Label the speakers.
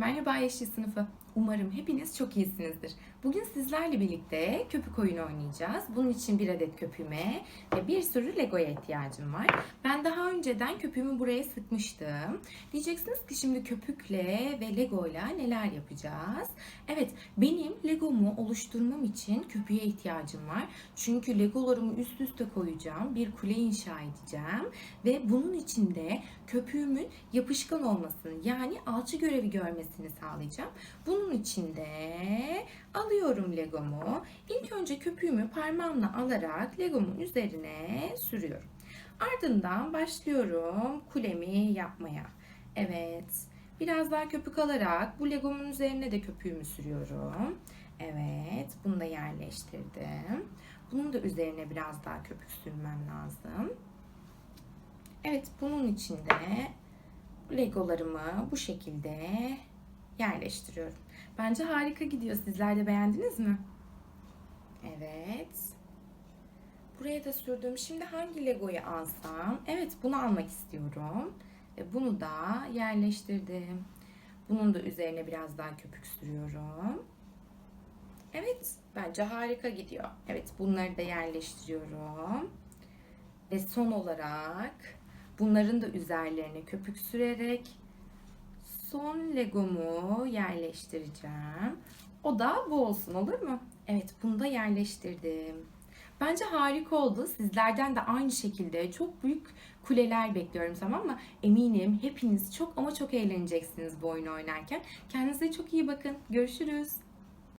Speaker 1: Merhaba Yeşil sınıfı. Umarım hepiniz çok iyisinizdir. Bugün sizlerle birlikte köpük oyunu oynayacağız. Bunun için bir adet köpüğüme ve bir sürü Lego'ya ihtiyacım var. Ben daha önceden köpüğümü buraya sıkmıştım. Diyeceksiniz ki şimdi köpükle ve Lego'yla neler yapacağız? Evet, benim Lego'mu oluşturmam için köpüğe ihtiyacım var. Çünkü Legolarımı üst üste koyacağım. Bir kule inşa edeceğim. Ve bunun için de köpüğümün yapışkan olmasını yani alçı görevi görmesini sağlayacağım. Bunun için de alıyorum Legomu. İlk önce köpüğümü parmağımla alarak Legomun üzerine sürüyorum. Ardından başlıyorum kulemi yapmaya. Evet. Biraz daha köpük alarak bu Legomun üzerine de köpüğümü sürüyorum. Evet. Bunu da yerleştirdim. Bunun da üzerine biraz daha köpük sürmem lazım. Evet. Bunun için de Legolarımı bu şekilde yerleştiriyorum. Bence harika gidiyor. Sizler de beğendiniz mi? Evet. Buraya da sürdüm. Şimdi hangi Lego'yu alsam? Evet bunu almak istiyorum. Ve bunu da yerleştirdim. Bunun da üzerine biraz daha köpük sürüyorum. Evet bence harika gidiyor. Evet bunları da yerleştiriyorum. Ve son olarak bunların da üzerlerine köpük sürerek son legomu yerleştireceğim. O da bu olsun olur mu? Evet bunu da yerleştirdim. Bence harika oldu. Sizlerden de aynı şekilde çok büyük kuleler bekliyorum tamam mı? Eminim hepiniz çok ama çok eğleneceksiniz bu oyunu oynarken. Kendinize çok iyi bakın. Görüşürüz.